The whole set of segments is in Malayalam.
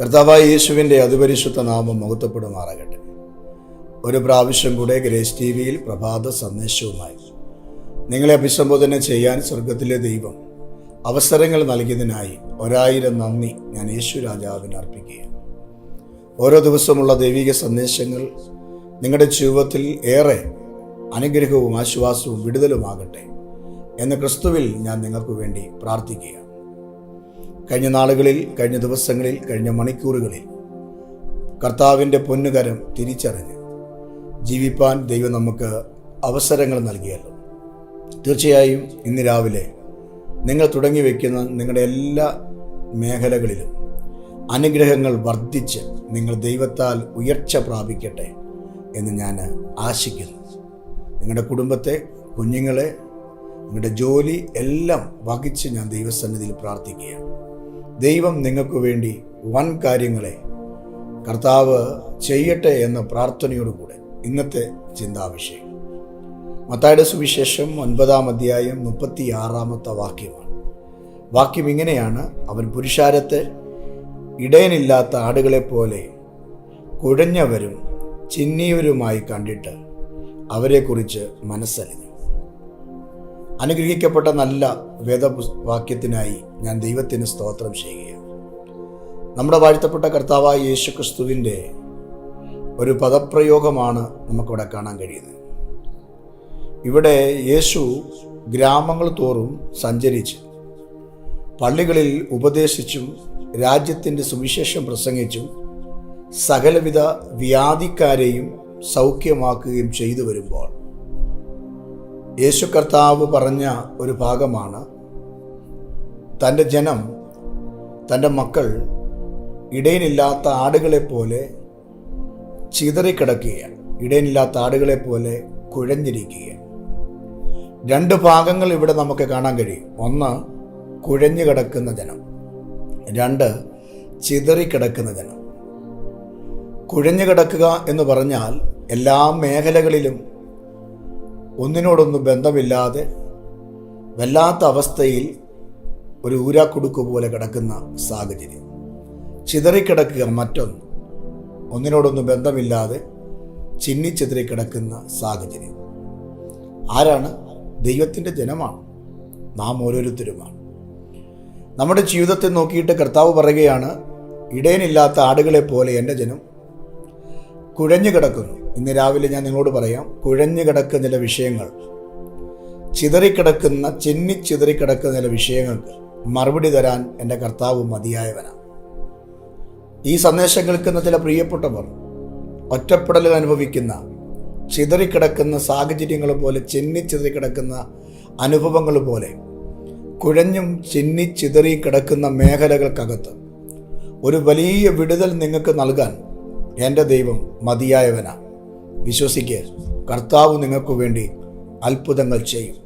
കർത്താവായ യേശുവിന്റെ അതിപരിശുദ്ധ നാമം മുഖത്തപ്പെടുമാറാകട്ടെ ഒരു പ്രാവശ്യം കൂടെ ഗ്രേസ് ടി വിയിൽ പ്രഭാത സന്ദേശവുമായി നിങ്ങളെ അഭിസംബോധന ചെയ്യാൻ സ്വർഗത്തിലെ ദൈവം അവസരങ്ങൾ നൽകിയതിനായി ഒരായിരം നന്ദി ഞാൻ യേശു രാജാവിന് അർപ്പിക്കുകയാണ്. ഓരോ ദിവസമുള്ള ദൈവിക സന്ദേശങ്ങൾ നിങ്ങളുടെ ജീവിതത്തിൽ ഏറെ അനുഗ്രഹവും ആശ്വാസവും വിടുതലുമാകട്ടെ എന്ന് ക്രിസ്തുവിൽ ഞാൻ നിങ്ങൾക്ക് വേണ്ടി പ്രാർത്ഥിക്കുകയാണ്. കഴിഞ്ഞ നാളുകളിൽ കഴിഞ്ഞ ദിവസങ്ങളിൽ കഴിഞ്ഞ മണിക്കൂറുകളിൽ കർത്താവിന്റെ പൊന്നുകരം തിരിച്ചറിഞ്ഞ് ജീവിപ്പാൻ ദൈവം നമുക്ക് അവസരങ്ങൾ നൽകിയല്ലോ. തീർച്ചയായും ഇന്ന് രാവിലെ നിങ്ങൾ തുടങ്ങി വയ്ക്കുന്ന നിങ്ങളുടെ എല്ലാ മേഖലകളിലും അനുഗ്രഹങ്ങൾ വർദ്ധിച്ച് നിങ്ങൾ ദൈവത്താൽ ഉയർച്ച പ്രാപിക്കട്ടെ എന്ന് ഞാൻ ആശിക്കുന്നു. നിങ്ങളുടെ കുടുംബത്തെ കുഞ്ഞുങ്ങളെ നിങ്ങളുടെ ജോലി എല്ലാം വഹിച്ച് ഞാൻ ദൈവസന്നിധിയിൽ പ്രാർത്ഥിക്കുകയാണ്. ദൈവം നിങ്ങൾക്ക് വേണ്ടി വൻ കാര്യങ്ങളെ കർത്താവ് ചെയ്യട്ടെ എന്ന പ്രാർത്ഥനയോടുകൂടെ ഇന്നത്തെ ചിന്താവിഷയം. മത്തായുടെ സുവിശേഷം ഒൻപതാം അധ്യായം മുപ്പത്തി ആറാമത്തെ വാക്യമാണ്. വാക്യം ഇങ്ങനെയാണ്. അവൻ പുരുഷാരത്തെ ഇടയനില്ലാത്ത ആടുകളെ പോലെ കുഴഞ്ഞവരും ചിന്നിയവരുമായി കണ്ടിട്ട് അവരെക്കുറിച്ച് മനസ്സലിഞ്ഞു. അനുഗ്രഹിക്കപ്പെട്ട നല്ല വേദവാക്യത്തിനായി ഞാൻ ദൈവത്തിന് സ്തോത്രം ചെയ്യുകയാണ്. നമ്മുടെ വാഴ്ത്തപ്പെട്ട കർത്താവായ യേശു ക്രിസ്തുവിന്റെ ഒരു പദപ്രയോഗമാണ് നമുക്കിവിടെ കാണാൻ കഴിയുന്നത്. ഇവിടെ യേശു ഗ്രാമങ്ങൾ തോറും സഞ്ചരിച്ച് പള്ളികളിൽ ഉപദേശിച്ചും രാജ്യത്തിന്റെ സുവിശേഷം പ്രസംഗിച്ചും സകലവിധ വ്യാധിക്കാരെയും സൗഖ്യമാക്കുകയും ചെയ്തു വരുമ്പോൾ യേശു കർത്താവ് പറഞ്ഞ ഒരു ഭാഗമാണ് തന്റെ ജനം തന്റെ മക്കൾ ഇടയനില്ലാത്ത ആടുകളെ പോലെ ചിതറിക്കിടക്കുകയാണ്. ആടുകളെ പോലെ കുഴഞ്ഞിരിക്കുകയാണ്. രണ്ട് ഭാഗങ്ങൾ ഇവിടെ നമുക്ക് കാണാൻ കഴിയും. ഒന്ന് കുഴഞ്ഞു കിടക്കുന്ന ജനം. രണ്ട് ചിതറിക്കിടക്കുന്ന ജനം. കുഴഞ്ഞു കിടക്കുക എന്ന് പറഞ്ഞാൽ എല്ലാ മേഖലകളിലും ഒന്നിനോടൊന്നും ബന്ധമില്ലാതെ വല്ലാത്ത അവസ്ഥയിൽ ഒരു ഊരാക്കുടുക്ക് പോലെ കിടക്കുന്ന സാഹചര്യം. ചിതറിക്കിടക്കുക മറ്റൊന്ന്. ഒന്നിനോടൊന്നും ബന്ധമില്ലാതെ ചിന്നി കിടക്കുന്ന സാഹചര്യം. ആരാണ്? ദൈവത്തിന്റെ ജനമാണ്. നാം ഓരോരുത്തരുമാണ്. നമ്മുടെ ജീവിതത്തെ നോക്കിയിട്ട് കർത്താവ് പറയുകയാണ് ഇടയനില്ലാത്ത ആടുകളെ പോലെ എന്റെ ജനം കുഴഞ്ഞു കിടക്കുന്നു. ഇന്ന് രാവിലെ ഞാൻ നിങ്ങളോട് പറയാം കുഴഞ്ഞു കിടക്കുന്ന ചില വിഷയങ്ങൾ ചിതറിക്കിടക്കുന്ന ചെന്നി ചിതറിക്കിടക്കുന്ന ചില വിഷയങ്ങൾക്ക് മറുപടി തരാൻ എന്റെ കർത്താവ് മതിയായവനാണ് ഈ സന്ദേശം കേൾക്കുന്ന ചില പ്രിയപ്പെട്ടവർ ഒറ്റപ്പെടലുകൾ അനുഭവിക്കുന്ന ചിതറിക്കിടക്കുന്ന സാഹചര്യങ്ങൾ പോലെ ചെന്നി ചിതറിക്കിടക്കുന്ന അനുഭവങ്ങൾ പോലെ കുഴഞ്ഞും ചിന്നി ചിതറി കിടക്കുന്ന മേഖലകൾക്കകത്ത് ഒരു വലിയ വിടുതൽ നിങ്ങൾക്ക് നൽകാൻ എന്റെ ദൈവം മതിയായവനാണ് വിശ്വസിക്കുക കർത്താവ് നിങ്ങൾക്ക് വേണ്ടി അത്ഭുതങ്ങൾ ചെയ്യും.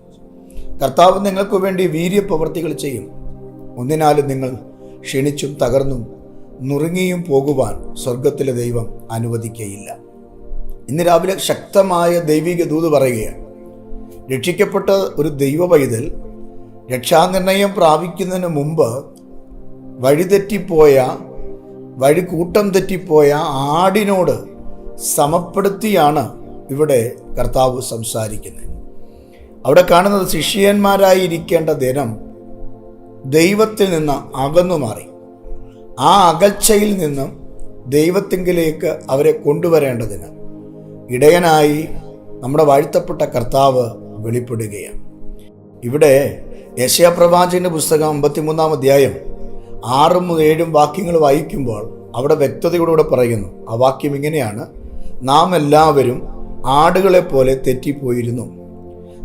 കർത്താവ് നിങ്ങൾക്ക് വേണ്ടി വീര്യപ്രവർത്തികൾ ചെയ്യും. ഒന്നിനാലും നിങ്ങൾ ക്ഷണിച്ചും തകർന്നും നുറുങ്ങിയും പോകുവാൻ സ്വർഗത്തിലെ ദൈവം അനുവദിക്കയില്ല. ഇന്ന് രാവിലെ ശക്തമായ ദൈവിക ദൂത് പറയുകയാണ്. രക്ഷിക്കപ്പെട്ട ഒരു ദൈവ പൈതൽ രക്ഷാനിർണയം പ്രാപിക്കുന്നതിന് മുമ്പ് വഴിതെറ്റിപ്പോയ വഴി കൂട്ടം തെറ്റിപ്പോയ ആടിനോട് സമപ്പെടുത്തിയാണ് ഇവിടെ കർത്താവ് സംസാരിക്കുന്നത്. അവിടെ കാണുന്നത് ശിഷ്യന്മാരായി ഇരിക്കേണ്ട ദിനം ദൈവത്തിൽ നിന്ന് അകന്നു മാറി. ആ അകൽച്ചയിൽ നിന്നും ദൈവത്തിങ്കിലേക്ക് അവരെ കൊണ്ടുവരേണ്ടതിന് ഇടയനായി നമ്മുടെ വാഴ്ത്തപ്പെട്ട കർത്താവ് വെളിപ്പെടുകയാണ്. ഇവിടെ യശയപ്രവാചകന്റെ പുസ്തകം അമ്പത്തിമൂന്നാം അധ്യായം ആറും ഏഴും വാക്യങ്ങൾ വായിക്കുമ്പോൾ അവിടെ വ്യക്തതയോടുകൂടെ പറയുന്നു. ആ വാക്യം ഇങ്ങനെയാണ്. നാം എല്ലാവരും ആടുകളെ പോലെ തെറ്റിപ്പോയിരുന്നു.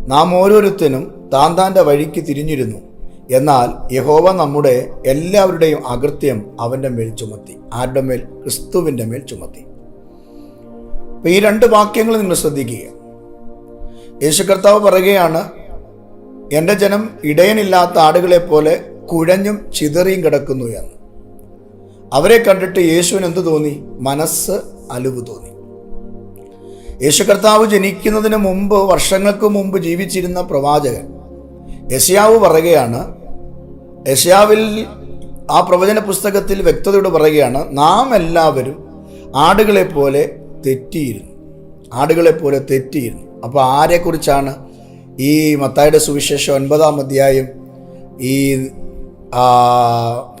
നാം ഓരോരുത്തരും താൻ താന്റെ വഴിക്ക് തിരിഞ്ഞിരുന്നു. എന്നാൽ യഹോവ നമ്മുടെ എല്ലാവരുടെയും അകൃത്യം അവന്റെ മേൽ ചുമത്തി. ആരുടെ മേൽ? ക്രിസ്തുവിന്റെ മേൽ ചുമത്തി. അപ്പം ഈ രണ്ട് വാക്യങ്ങൾ നിങ്ങൾ ശ്രദ്ധിക്കുക. യേശു കർത്താവ് പറയുകയാണ് എന്റെ ജനം ഇടയനില്ലാത്ത ആടുകളെ പോലെ കുഴഞ്ഞും ചിതറിയും കിടക്കുന്നു എന്ന്. അവരെ കണ്ടിട്ട് യേശുവിന് എന്ത് തോന്നി? മനസ്സ് അലിവ് തോന്നി. യേശു കർത്താവ് ജനിക്കുന്നതിന് മുമ്പ് വർഷങ്ങൾക്ക് മുമ്പ് ജീവിച്ചിരുന്ന പ്രവാചകൻ യശയാവ് പറയുകയാണ് യശയാവിൽ ആ പ്രവചന പുസ്തകത്തിൽ വ്യക്തതയോട് പറയുകയാണ് നാം എല്ലാവരും ആടുകളെ പോലെ തെറ്റിയിരുന്നു. ആടുകളെ പോലെ തെറ്റിയിരുന്നു. അപ്പോൾ ആരെക്കുറിച്ചാണ് ഈ മത്തായുടെ സുവിശേഷം ഒൻപതാം അധ്യായം ഈ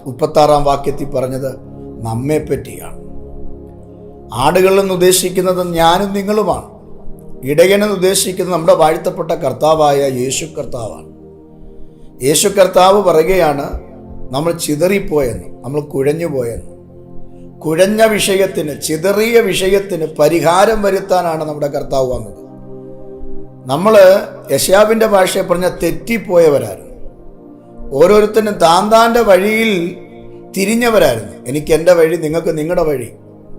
മുപ്പത്താറാം വാക്യത്തിൽ പറഞ്ഞത് നമ്മെ പറ്റിയാണ് ആടുകളെന്ന് ഉദ്ദേശിക്കുന്നത് ഞാനും നിങ്ങളുമാണ്. ഇടയനെന്ന് ഉദ്ദേശിക്കുന്നത് നമ്മുടെ വാഴ്ത്തപ്പെട്ട കർത്താവായ യേശു കർത്താവാണ്. യേശു കർത്താവ് പറയുകയാണ് നമ്മൾ ചിതറിപ്പോയെന്ന് നമ്മൾ കുഴഞ്ഞു പോയെന്ന് കുഴഞ്ഞ വിഷയത്തിന് ചിതറിയ വിഷയത്തിന് പരിഹാരം വരുത്താനാണ് നമ്മുടെ കർത്താവ് വന്നത്. നമ്മൾ യശാവിന്റെ ഭാഷയെ പറഞ്ഞ തെറ്റിപ്പോയവരായിരുന്നു. ഓരോരുത്തരും താന്താന്റെ വഴിയിൽ തിരിഞ്ഞവരായിരുന്നു. എനിക്ക് എന്റെ വഴി നിങ്ങൾക്ക് നിങ്ങളുടെ വഴി.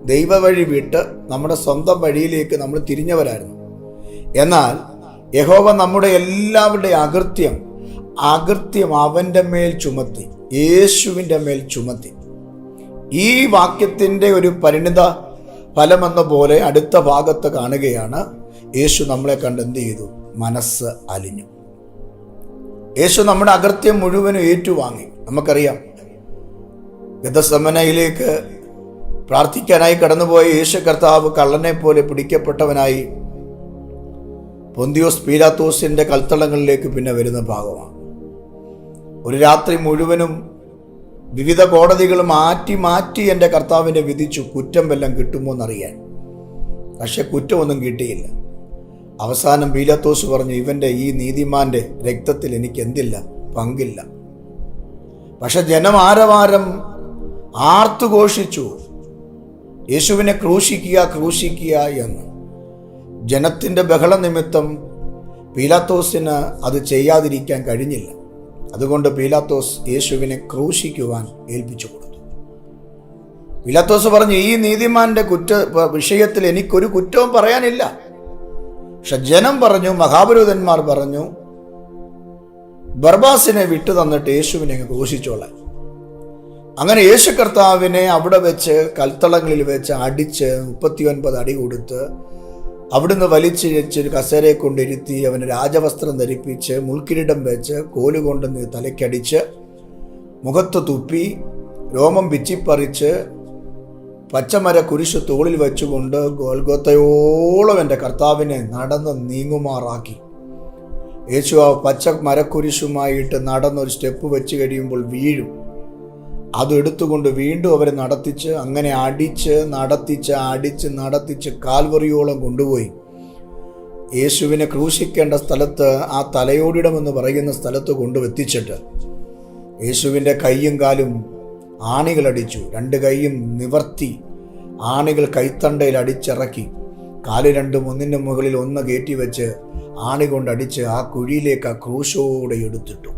ദൈവ വഴി വിട്ട് നമ്മുടെ സ്വന്തം വഴിയിലേക്ക് നമ്മൾ തിരിഞ്ഞവരായിരുന്നു. എന്നാൽ യഹോവ നമ്മുടെ എല്ലാവരുടെയും അകൃത്യം അകൃത്യം അവന്റെ മേൽ ചുമത്തി യേശുവിന്റെ മേൽ ചുമത്തി. ഈ വാക്യത്തിന്റെ ഒരു പരിണിത ഫലമെന്ന പോലെ അടുത്ത ഭാഗത്ത് കാണുകയാണ് യേശു നമ്മളെ കണ്ട് എന്ത് ചെയ്തു? മനസ്സ് അലിഞ്ഞു. യേശു നമ്മുടെ അകൃത്യം മുഴുവനും ഏറ്റുവാങ്ങി. നമുക്കറിയാം ഗതസമനയിലേക്ക് പ്രാർത്ഥിക്കാനായി കടന്നുപോയ യേശു കർത്താവ് കള്ളനെ പോലെ പിടിക്കപ്പെട്ടവനായി പൊന്തിയോസ് പീലാത്തോസിന്റെ കൽത്തളങ്ങളിലേക്ക് പിന്നെ വരുന്ന ഭാഗമാണ്. ഒരു രാത്രി മുഴുവനും വിവിധ കോടതികൾ മാറ്റി മാറ്റി എന്റെ കർത്താവിനെ വിധിച്ചു കുറ്റം വല്ലതും കിട്ടുമോ എന്നറിയാൻ. പക്ഷെ കുറ്റമൊന്നും കിട്ടിയില്ല. അവസാനം പീലാത്തോസ് പറഞ്ഞു ഇവന്റെ ഈ നീതിമാന്റെ രക്തത്തിൽ എനിക്ക് എന്തില്ല പങ്കില്ല. പക്ഷെ ജനം ആരവാരം ആർത്തുഘോഷിച്ചു യേശുവിനെ ക്രൂശിക്കുക ക്രൂശിക്കുക എന്ന്. ജനത്തിന്റെ ബഹള നിമിത്തം പീലാത്തോസിന് അത് ചെയ്യാതിരിക്കാൻ കഴിഞ്ഞില്ല. അതുകൊണ്ട് പീലാത്തോസ് യേശുവിനെ ക്രൂശിക്കുവാൻ ഏൽപ്പിച്ചു കൊടുത്തു. പീലാത്തോസ് പറഞ്ഞു ഈ നീതിമാന്റെ കുറ്റ വിഷയത്തിൽ എനിക്കൊരു കുറ്റവും പറയാനില്ല. പക്ഷെ ജനം പറഞ്ഞു മഹാപുരൂതന്മാർ പറഞ്ഞു ബർബാസിനെ വിട്ടു തന്നിട്ട് യേശുവിനെ ക്രൂശിച്ചോളാൻ. അങ്ങനെ യേശു കർത്താവിനെ അവിടെ വെച്ച് കൽത്തളങ്ങളിൽ വെച്ച് അടിച്ച് മുപ്പത്തിയൊൻപത് അടി കൊടുത്ത് അവിടുന്ന് വലിച്ചിഴച്ച് വെച്ച് കസേരയെ കൊണ്ടിരുത്തി അവന് രാജവസ്ത്രം ധരിപ്പിച്ച് മുൾക്കിരീടം വെച്ച് കോലുകൊണ്ട് തലയ്ക്കടിച്ച് മുഖത്ത് തുപ്പി രോമം പിച്ചിപ്പറിച്ച് പച്ചമര കുരിശ് തോളിൽ വെച്ചുകൊണ്ട് ഗോൽഗോത്തയോളം എന്റെ കർത്താവിനെ നടന്ന് നീങ്ങുമാറാക്കി. യേശു ആ പച്ച മരക്കുരിശുമായിട്ട് നടന്നൊരു സ്റ്റെപ്പ് വെച്ച് കഴിയുമ്പോൾ വീഴും. അത് എടുത്തുകൊണ്ട് വീണ്ടും അവരെ നടത്തിച്ച് അങ്ങനെ അടിച്ച് നടത്തിച്ച് അടിച്ച് നടത്തിച്ച് കാൽവറിയോളം കൊണ്ടുപോയി. യേശുവിനെ ക്രൂശിക്കേണ്ട സ്ഥലത്ത് ആ തലയോടിടം എന്ന് പറയുന്ന സ്ഥലത്ത് കൊണ്ടുവെത്തിച്ചിട്ട് യേശുവിന്റെ കൈയും കാലും ആണികളടിച്ചു. രണ്ട് കൈയും നിവർത്തി ആണികൾ കൈത്തണ്ടയിൽ അടിച്ചിറക്കി. കാൽ രണ്ടും ഒന്നിന്റെ മുകളിൽ ഒന്ന് കയറ്റി വെച്ച് ആണി കൊണ്ടടിച്ച് ആ കുഴിയിലേക്ക് ആ ക്രൂശോടെ എടുത്തിട്ടു.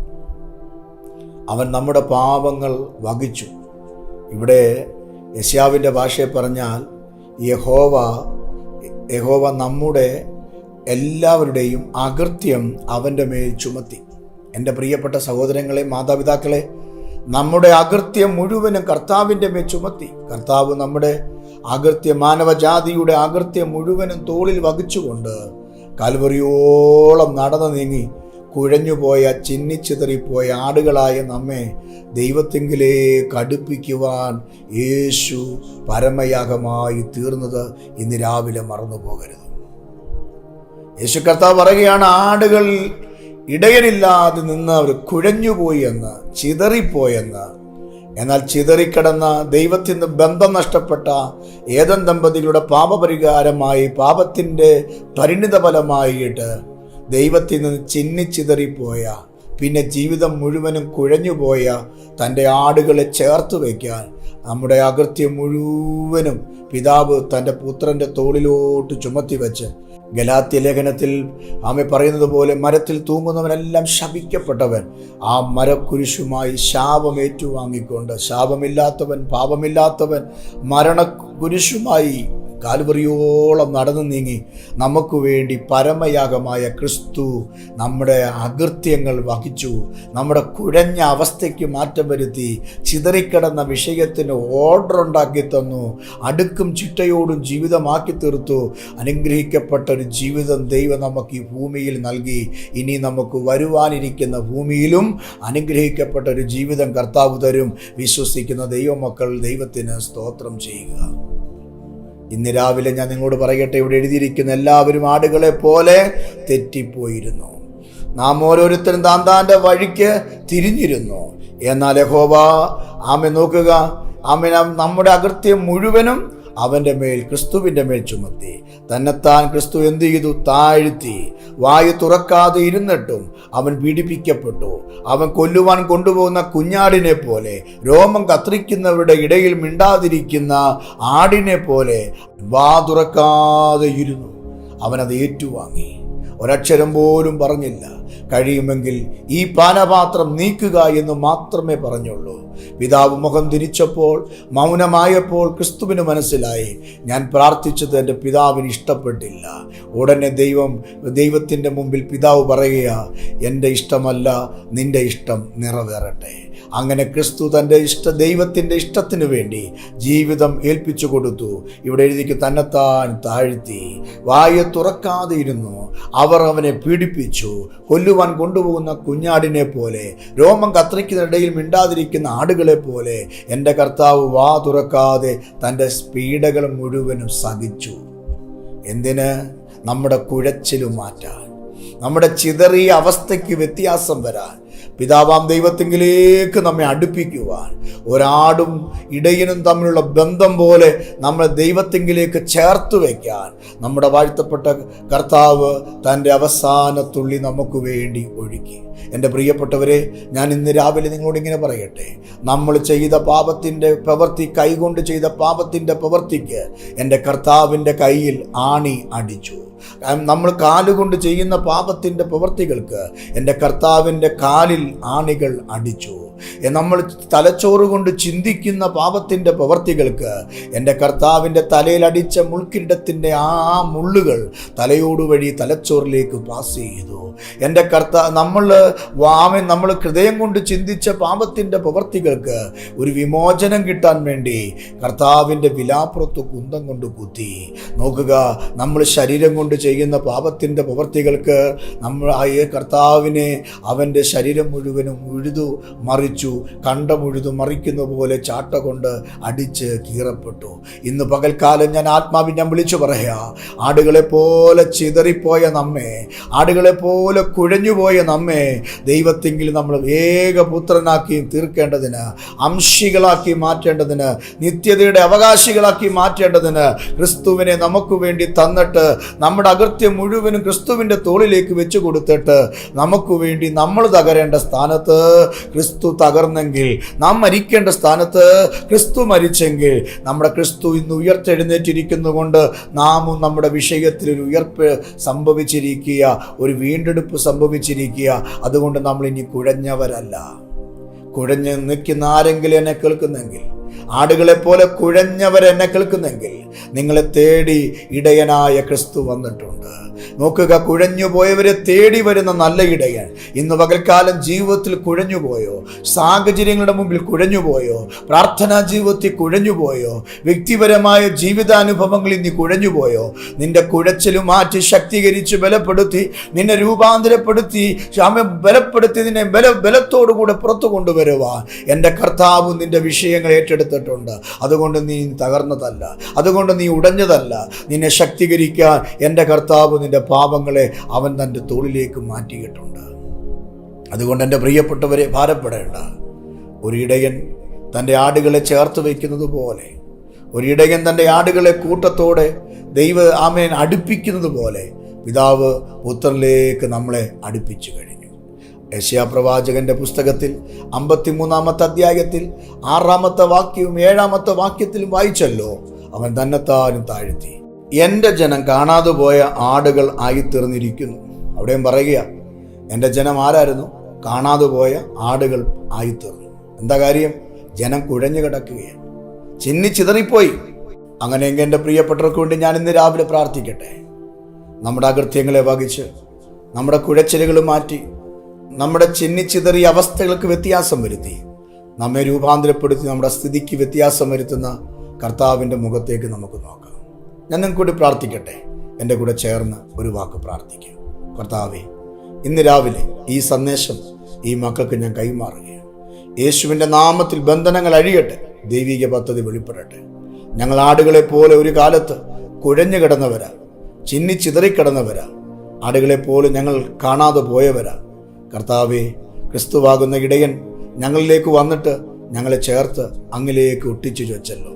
അവൻ നമ്മുടെ പാപങ്ങൾ വഹിച്ചു. ഇവിടെ യശ്യാവിന്റെ ഭാഷയെ പറഞ്ഞാൽ യഹോവ യഹോവ നമ്മുടെ എല്ലാവരുടെയും അകൃത്യം അവന്റെ മേൽ ചുമത്തി. എന്റെ പ്രിയപ്പെട്ട സഹോദരങ്ങളെ മാതാപിതാക്കളെ നമ്മുടെ അകൃത്യം മുഴുവനും കർത്താവിന്റെ മേൽ ചുമത്തി. കർത്താവ് നമ്മുടെ അകൃത്യ മാനവജാതിയുടെ അകൃത്യം മുഴുവനും തോളിൽ വഹിച്ചുകൊണ്ട് കാൽവറിയോളം നടന്നു നീങ്ങി. കുഴഞ്ഞുപോയ ചിന്നിച്ചിതറിപ്പോയ ആടുകളായ നമ്മെ ദൈവത്തെങ്കിലേക്ക് അടുപ്പിക്കുവാൻ യേശു പരമയാഗമായി തീർന്നത് ഇന്ന് രാവിലെ മറന്നു പോകരുത് യേശു കർത്താവ് പറയുകയാണ് ആടുകൾ ഇടയനില്ലാതെ നിന്ന് അവർ കുഴഞ്ഞുപോയി എന്ന് ചിതറിപ്പോയെന്ന് എന്നാൽ ചിതറിക്കിടന്ന ദൈവത്തിൽ നിന്ന് ബന്ധം നഷ്ടപ്പെട്ട ഏതൻ ദമ്പതികളുടെ പാപപരിഹാരമായി പാപത്തിന്റെ പരിണിത ഫലമായിട്ട് ദൈവത്തിൽ നിന്ന് ചിന്നിച്ചിതറിപ്പോയ പിന്നെ ജീവിതം മുഴുവനും കുഴഞ്ഞുപോയ തന്റെ ആടുകളെ ചേർത്ത് വയ്ക്കാൻ നമ്മുടെ അകൃത്യം മുഴുവനും പിതാവ് തന്റെ പുത്രന്റെ തോളിലോട്ട് ചുമത്തി വെച്ച് ഗലാത്യ ലേഖനത്തിൽ ആമെ പറയുന്നത് പോലെ മരത്തിൽ തൂങ്ങുന്നവനെല്ലാം ശപിക്കപ്പെട്ടവൻ ആ മരക്കുരിശുമായി ശാപം ഏറ്റുവാങ്ങിക്കൊണ്ട് ശാപമില്ലാത്തവൻ പാപമില്ലാത്തവൻ മരണക്കുരിശുമായി കാൽവറിയോളം നടന്നു നീങ്ങി നമുക്ക് വേണ്ടി പരമയാഗമായ ക്രിസ്തു നമ്മുടെ അകൃത്യങ്ങൾ വഹിച്ചു നമ്മുടെ കുഴഞ്ഞ അവസ്ഥയ്ക്ക് മാറ്റം വരുത്തി ചിതറിക്കിടന്ന വിഷയത്തിന് ഓർഡർ ഉണ്ടാക്കി തന്നു അടുക്കും ചിട്ടയോടും ജീവിതമാക്കി തീർത്തു. അനുഗ്രഹിക്കപ്പെട്ട ഒരു ജീവിതം ദൈവം നമുക്ക് ഈ ഭൂമിയിൽ നൽകി. ഇനി നമുക്ക് വരുവാനിരിക്കുന്ന ഭൂമിയിലും അനുഗ്രഹിക്കപ്പെട്ട ഒരു ജീവിതം കർത്താവ് തരും. വിശ്വസിക്കുന്ന ദൈവമക്കൾ ദൈവത്തിന് സ്തോത്രം ചെയ്യുക. ഇന്ന് രാവിലെ ഞാൻ നിങ്ങളോട് പറയട്ടെ ഇവിടെ എഴുതിയിരിക്കുന്ന എല്ലാവരും ആടുകളെ പോലെ തെറ്റിപ്പോയിരുന്നു. നാം ഓരോരുത്തരും താൻ താന്റെ വഴിക്ക് തിരിഞ്ഞിരുന്നു. എന്നാൽ യഹോവ ആമെ നോക്കുക ആമെ നമ്മുടെ അകൃത്യം മുഴുവനും അവന്റെ മേൽ ക്രിസ്തുവിന്റെ മേൽ ചുമത്തി. തന്നെത്താൻ ക്രിസ്തു എന്ത് ചെയ്തു? താഴ്ത്തി. വായു തുറക്കാതെ ഇരുന്നിട്ടും അവൻ പീഡിപ്പിക്കപ്പെട്ടു. അവൻ കൊല്ലുവാൻ കൊണ്ടുപോകുന്ന കുഞ്ഞാടിനെ പോലെ രോമം കത്രിക്കുന്നവരുടെ ഇടയിൽ മിണ്ടാതിരിക്കുന്ന ആടിനെ പോലെ വാ തുറക്കാതെ ഇരുന്നു. അവനത് ഏറ്റുവാങ്ങി. ഒരക്ഷരം പോലും പറഞ്ഞില്ല. കഴിയുമെങ്കിൽ ഈ പാനപാത്രം നീക്കുക എന്ന് മാത്രമേ പറഞ്ഞുള്ളൂ. പിതാവ് മുഖം തിരിച്ചപ്പോൾ മൗനമായപ്പോൾ ക്രിസ്തുവിന് മനസ്സിലായി ഞാൻ പ്രാർത്ഥിച്ചത് എന്റെ പിതാവിന് ഇഷ്ടപ്പെട്ടില്ല. ഉടനെ ദൈവം ദൈവത്തിന്റെ മുമ്പിൽ പിതാവ് പറയുക എന്റെ ഇഷ്ടമല്ല നിന്റെ ഇഷ്ടം നിറവേറട്ടെ. അങ്ങനെ ക്രിസ്തു തന്റെ ഇഷ്ട ദൈവത്തിന്റെ ഇഷ്ടത്തിനു വേണ്ടി ജീവിതം ഏൽപ്പിച്ചു കൊടുത്തു. ഇവിടെ എഴുതിക്ക് തന്നെത്താൻ താഴ്ത്തി. വായ തുറക്കാതെ ഇരുന്നു. അവർ അവനെ പീഡിപ്പിച്ചു കൊല്ലുവാൻ കൊണ്ടുപോകുന്ന കുഞ്ഞാടിനെ പോലെ രോമം കത്രിക്കുന്നിടയിൽ മിണ്ടാതിരിക്കുന്ന ആടുകളെ പോലെ എന്റെ കർത്താവ് വാ തുറക്കാതെ തന്റെ സ്പീഡകൾ മുഴുവനും സഹിച്ചു. എന്തിന്? നമ്മുടെ കുഴച്ചിലും മാറ്റാൻ നമ്മുടെ ചിതറിയ അവസ്ഥയ്ക്ക് വ്യത്യാസം വരാൻ. പിതാവാം ദൈവത്തെങ്കിലേക്ക് നമ്മെ അടുപ്പിക്കുവാൻ. ഒരാടും ഇടയനും തമ്മിലുള്ള ബന്ധം പോലെ നമ്മളെ ദൈവത്തെങ്കിലേക്ക് ചേർത്ത് വയ്ക്കാൻ നമ്മുടെ വാഴ്ത്തപ്പെട്ട കർത്താവ് തന്റെ അവസാന തുള്ളി നമുക്ക് വേണ്ടി ഒഴുക്കി എന്റെ പ്രിയപ്പെട്ടവരെ ഞാൻ ഇന്ന് രാവിലെ നിങ്ങളോട് ഇങ്ങനെ പറയട്ടെ. നമ്മൾ ചെയ്ത പാപത്തിന്റെ പ്രവൃത്തി കൈകൊണ്ട് ചെയ്ത പാപത്തിന്റെ പ്രവൃത്തിക്ക് എന്റെ കർത്താവിന്റെ കയ്യിൽ ആണി അടിച്ചു. നമ്മൾ കാലുകൊണ്ട് ചെയ്യുന്ന പാപത്തിന്റെ പ്രവൃത്തികൾക്ക് എന്റെ കർത്താവിന്റെ കാലിൽ ആണികൾ അടിച്ചു നമ്മൾ തലച്ചോറ് കൊണ്ട് ചിന്തിക്കുന്ന പാപത്തിന്റെ പ്രവർത്തികൾക്ക് എന്റെ കർത്താവിന്റെ തലയിൽ അടിച്ച മുൾക്കിരീടത്തിന്റെ ആ മുള്ളുകൾ തലയോട് വഴി തലച്ചോറിലേക്ക് പാസ് ചെയ്തു. എന്റെ കർത്താ നമ്മൾ വാമൻ നമ്മൾ ഹൃദയം കൊണ്ട് ചിന്തിച്ച പാപത്തിന്റെ പ്രവർത്തികൾക്ക് ഒരു വിമോചനം കിട്ടാൻ വേണ്ടി കർത്താവിന്റെ വിലാപ്പുറത്ത് കുന്തം കൊണ്ട് കുത്തി. നോക്കുക നമ്മൾ ശരീരം കൊണ്ട് ചെയ്യുന്ന പാപത്തിന്റെ പ്രവർത്തികൾക്ക് നമ്മൾ ആ കർത്താവിനെ അവന്റെ ശരീരം മുഴുവനും ഉഴുതു മറിച്ചു കണ്ടമുഴുതു മറിക്കുന്ന പോലെ ചാട്ട കൊണ്ട് അടിച്ച് കീറപ്പെട്ടു. ഇന്ന് പകൽക്കാലം ഞാൻ ആത്മാവിനെ വിളിച്ചു പറയാ. ആടുകളെ പോലെ ചിതറിപ്പോയ നമ്മെ ആടുകളെ പോലെ കുഴഞ്ഞുപോയ നമ്മെ ദൈവത്തെങ്കിൽ നമ്മൾ ഏകപുത്രനാക്കി തീർക്കേണ്ടതിന് അംശികളാക്കി മാറ്റേണ്ടതിന് നിത്യതയുടെ അവകാശികളാക്കി മാറ്റേണ്ടതിന് ക്രിസ്തുവിനെ നമുക്ക് വേണ്ടി തന്നിട്ട് നമ്മുടെ അകൃത്യം മുഴുവനും ക്രിസ്തുവിന്റെ തോളിലേക്ക് വെച്ചു കൊടുത്തിട്ട് നമുക്ക് വേണ്ടി നമ്മൾ തകരേണ്ട സ്ഥാനത്ത് ക്രിസ്തു തകർന്നെങ്കിൽ നാം മരിക്കേണ്ട സ്ഥാനത്ത് ക്രിസ്തു മരിച്ചെങ്കിൽ നമ്മുടെ ക്രിസ്തു ഇന്ന് ഉയർത്തെഴുന്നേറ്റിരിക്കുന്നതുകൊണ്ട് നാമും നമ്മുടെ വിഷയത്തിൽ ഒരു ഉയർപ്പ് സംഭവിച്ചിരിക്കുക ഒരു വീണ്ടെടുപ്പ് സംഭവിച്ചിരിക്കുക. അതുകൊണ്ട് നമ്മൾ ഇനി കുഴഞ്ഞവരല്ല. കുഴഞ്ഞ് നിൽക്കുന്ന ആരെങ്കിലും എന്നെ കേൾക്കുന്നെങ്കിൽ ആടുകളെ പോലെ കുഴഞ്ഞവരെന്നെ കേൾക്കുന്നെങ്കിൽ നിങ്ങളെ തേടി ഇടയനായ ക്രിസ്തു വന്നിട്ടുണ്ട്. നോക്കുക കുഴഞ്ഞുപോയവരെ തേടി വരുന്ന നല്ല ഇടയൻ ഇന്ന് പകൽക്കാലം ജീവിതത്തിൽ കുഴഞ്ഞുപോയോ സാഹചര്യങ്ങളുടെ മുമ്പിൽ കുഴഞ്ഞുപോയോ പ്രാർത്ഥനാ ജീവിതത്തിൽ കുഴഞ്ഞുപോയോ വ്യക്തിപരമായ ജീവിതാനുഭവങ്ങളിൽ നീ കുഴഞ്ഞുപോയോ നിന്റെ കുഴച്ചിലും മാറ്റി ശക്തീകരിച്ച് ബലപ്പെടുത്തി നിന്നെ രൂപാന്തരപ്പെടുത്തി ക്ഷമ ബലപ്പെടുത്തി നിന്നെ ബല ബലത്തോടുകൂടെ പുറത്തു കൊണ്ടുവരുവാൻ എന്റെ കർത്താവ് നിന്റെ വിഷയങ്ങൾ ഏറ്റെടുത്തിട്ടുണ്ട് അതുകൊണ്ട് നീ തകർന്നതല്ല. അതുകൊണ്ട് നീ ഉടഞ്ഞതല്ല. നിന്നെ ശക്തീകരിക്കാൻ എന്റെ കർത്താവ് നിന്റെ പാപങ്ങളെ അവൻ തന്റെ തോളിലേക്ക് മാറ്റിയിട്ടുണ്ട്. അതുകൊണ്ട് എന്റെ പ്രിയപ്പെട്ടവരെ ഭാരപ്പെടേണ്ട. ഒരിടയൻ തന്റെ ആടുകളെ ചേർത്ത് വയ്ക്കുന്നത് പോലെ ഒരിടയൻ തന്റെ ആടുകളെ കൂട്ടത്തോടെ ദൈവ ആമേൻ അടുപ്പിക്കുന്നത് പോലെ പിതാവ് പുത്രനിലേക്ക് നമ്മളെ അടുപ്പിച്ചു കഴിഞ്ഞു. യശയാപ്രവാചകന്റെ പുസ്തകത്തിൽ അമ്പത്തിമൂന്നാമത്തെ അധ്യായത്തിൽ ആറാമത്തെ വാക്യവും ഏഴാമത്തെ വാക്യത്തിലും വായിച്ചല്ലോ. അവൻ തന്നെത്താനും താഴ്ത്തി. എന്റെ ജനം കാണാതെ പോയ ആടുകൾ ആയിത്തീർന്നിരിക്കുന്നു. അവിടെയും പറയുക എന്റെ ജനം ആരായിരുന്നു? കാണാതെ പോയ ആടുകൾ ആയിത്തീർന്നു. എന്താ കാര്യം? ജനം കുഴഞ്ഞു കിടക്കുകയാണ്. ചിന്നി ചിതറിപ്പോയി. അങ്ങനെയെങ്കിൽ എന്റെ പ്രിയപ്പെട്ടവർക്ക് വേണ്ടി ഞാൻ ഇന്ന് രാവിലെ പ്രാർത്ഥിക്കട്ടെ. നമ്മുടെ അകൃത്യങ്ങളെ വകിച്ച് നമ്മുടെ കുഴച്ചിലുകൾ മാറ്റി നമ്മുടെ ചിന്നിച്ചിതറിയ അവസ്ഥകൾക്ക് വ്യത്യാസം വരുത്തി. നമ്മെ രൂപാന്തരപ്പെടുത്തി നമ്മുടെ സ്ഥിതിക്ക് വ്യത്യാസം വരുത്തുന്ന കർത്താവിന്റെ മുഖത്തേക്ക് നമുക്ക് നോക്കാം. ഞാൻ നിങ്ങൾക്ക് കൂടി പ്രാർത്ഥിക്കട്ടെ. എന്റെ കൂടെ ചേർന്ന് ഒരു വാക്ക് പ്രാർത്ഥിക്കുക കർത്താവേ ഇന്ന് രാവിലെ ഈ സന്ദേശം ഈ മക്കൾക്ക് ഞാൻ കൈമാറുകയാണ്. യേശുവിന്റെ നാമത്തിൽ ബന്ധനങ്ങൾ അഴിയട്ടെ. ദൈവിക പദ്ധതി വെളിപ്പെടട്ടെ. ഞങ്ങൾ ആടുകളെ പോലെ ഒരു കാലത്ത് കുഴഞ്ഞു കിടന്നവരാ. ചിന്നി ചിതറിക്കിടന്നവരാ. ആടുകളെ പോലെ ഞങ്ങൾ കാണാതെ പോയവരാ. കർത്താവെ ക്രിസ്തുവാകുന്ന ഇടയൻ ഞങ്ങളിലേക്ക് വന്നിട്ട് ഞങ്ങളെ ചേർത്ത് അങ്ങിലേക്ക് ഒട്ടിച്ചു വെച്ചല്ലോ.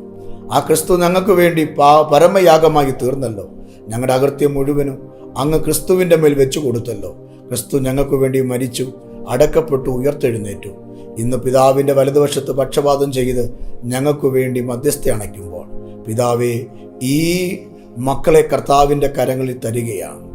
ആ ക്രിസ്തു ഞങ്ങൾക്ക് വേണ്ടി പാ പരമയാഗമായി തീർന്നല്ലോ. ഞങ്ങളുടെ അകൃത്യം മുഴുവനും അങ്ങ് ക്രിസ്തുവിന്റെ മേൽ വെച്ചു കൊടുത്തല്ലോ. ക്രിസ്തു ഞങ്ങൾക്ക് വേണ്ടി മരിച്ചു അടക്കപ്പെട്ടു ഉയർത്തെഴുന്നേറ്റു. ഇന്ന് പിതാവിന്റെ വലതുവശത്ത് പക്ഷപാതം ചെയ്ത് ഞങ്ങൾക്ക് വേണ്ടി മധ്യസ്ഥ അണയ്ക്കുമ്പോൾ പിതാവേ ഈ മക്കളെ കർത്താവിന്റെ കരങ്ങളിൽ തരികയാണ്.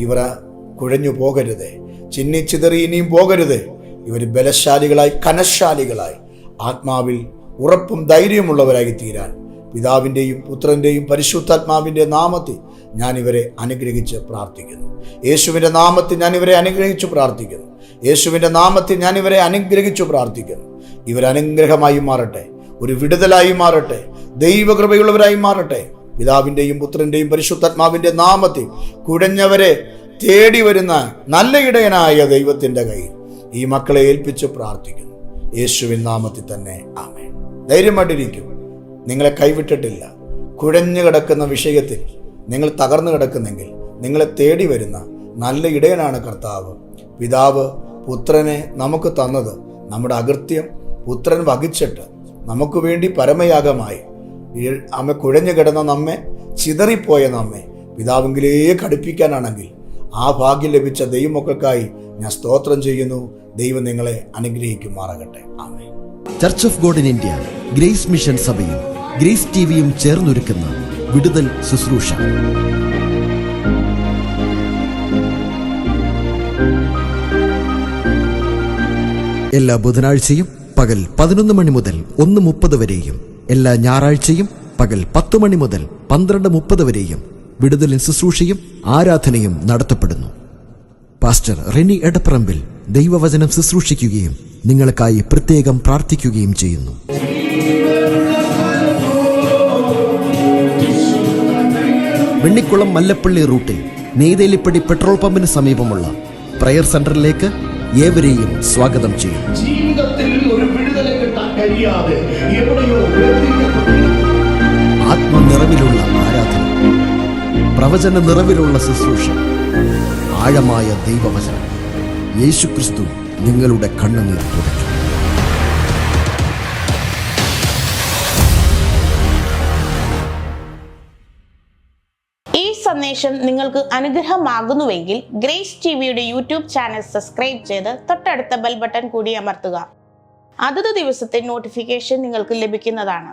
ഇവർ കുഴഞ്ഞു പോകരുതേ. ചിന്നിച്ചിതറി ഇനിയും പോകരുത്. ഇവർ ബലശാലികളായി കനശാലികളായി ആത്മാവിൽ ഉറപ്പും ധൈര്യമുള്ളവരായി തീരാൻ പിതാവിന്റെയും പുത്രന്റെയും പരിശുദ്ധാത്മാവിന്റെ നാമത്തിൽ ഞാൻ ഇവരെ അനുഗ്രഹിച്ച് പ്രാർത്ഥിക്കുന്നു. യേശുവിന്റെ നാമത്തിൽ ഞാൻ ഇവരെ അനുഗ്രഹിച്ച് പ്രാർത്ഥിക്കുന്നു. യേശുവിന്റെ നാമത്തിൽ ഞാൻ ഇവരെ അനുഗ്രഹിച്ചു പ്രാർത്ഥിക്കുന്നു. ഇവരനുഗ്രഹമായി മാറട്ടെ. ഒരു വിടുതലായി മാറട്ടെ. ദൈവകൃപയുള്ളവരായി മാറട്ടെ. പിതാവിന്റെയും പുത്രന്റെയും പരിശുദ്ധാത്മാവിന്റെ നാമത്തിൽ കുഴഞ്ഞവരെ തേടി വരുന്ന നല്ല ഇടയനായ ദൈവത്തിന്റെ കയ്യിൽ ഈ മക്കളെ ഏൽപ്പിച്ച് പ്രാർത്ഥിക്കുന്നു. യേശുവിൻ നാമത്തിൽ തന്നെ ആമേ ധൈര്യമായിട്ടിരിക്കും നിങ്ങളെ കൈവിട്ടിട്ടില്ല. കുഴഞ്ഞു കിടക്കുന്ന വിഷയത്തിൽ നിങ്ങൾ തകർന്നു കിടക്കുന്നെങ്കിൽ നിങ്ങളെ തേടി വരുന്ന നല്ല ഇടയനാണ് കർത്താവ്. പിതാവ് പുത്രനെ നമുക്ക് തന്നത് നമ്മുടെ അകൃത്യം പുത്രൻ വഹിച്ചിട്ട് നമുക്ക് വേണ്ടി പരമയാഗമായി. അമ്മ കുഴഞ്ഞു കിടന്ന നമ്മെ ചിതറിപ്പോയ നമ്മെ പിതാവെങ്കിലേ അടുപ്പിക്കാനാണെങ്കിൽ ആ ഭാഗ്യം ലഭിച്ച ദൈവമക്കൾക്കായി ഞാൻ സ്തോത്രം ചെയ്യുന്നു. ദൈവം നിങ്ങളെ അനുഗ്രഹിക്കുമാറാകട്ടെ. ആമേ church of God in India grace mission സഭയും ഗ്രേസ് ടിവിയും ചേർന്നൊരുക്കുന്ന വിടുതൽ ശുശ്രൂഷ. എല്ലാ ബുധനാഴ്ചയും പകൽ പതിനൊന്ന് മണി മുതൽ ഒന്ന് മുപ്പത് വരെയും എല്ലാ ഞായറാഴ്ചയും പകൽ പത്ത് മണി മുതൽ പന്ത്രണ്ട് മുപ്പത് വരെയും വിടുതലിൻ ശുശ്രൂഷയും ആരാധനയും നടത്തപ്പെടുന്നു പാസ്റ്റർ റെനി എടപ്പറമ്പിൽ ദൈവവചനം ശുശ്രൂഷിക്കുകയും നിങ്ങൾക്കായി പ്രത്യേകം പ്രാർത്ഥിക്കുകയും ചെയ്യുന്നു വെണ്ണിക്കുളം മല്ലപ്പള്ളി റൂട്ടിൽ നെയ്തേലിപ്പടി പെട്രോൾ പമ്പിന് സമീപമുള്ള പ്രയർ സെന്ററിലേക്ക് ഏവരെയും സ്വാഗതം ചെയ്യും ജീവിതത്തിൽ ഒരു വിടുതല കിട്ടാൻ കഴിയാതെ എവിടെയോ വേർതിരിക്കപ്പെട്ടിരിക്കുന്നു. ആത്മനിറവിലുള്ള പ്രവചന നിറവിലുള്ള ശുശ്രൂഷ. ആഴമായ ദൈവവചനം. യേശുക്രിസ്തു നിങ്ങളുടെ കണ്ണുനീർ തുടയ്ക്കും ഈ സന്ദേശം നിങ്ങൾക്ക് അനുഗ്രഹമാകുന്നുവെങ്കിൽ ഗ്രേസ് ടി വിയുടെ യൂട്യൂബ് ചാനൽ സബ്സ്ക്രൈബ് ചെയ്ത് തൊട്ടടുത്ത ബെൽ ബട്ടൺ കൂടി അമർത്തുക. അതത് ദിവസത്തെ നോട്ടിഫിക്കേഷൻ നിങ്ങൾക്ക് ലഭിക്കുന്നതാണ്.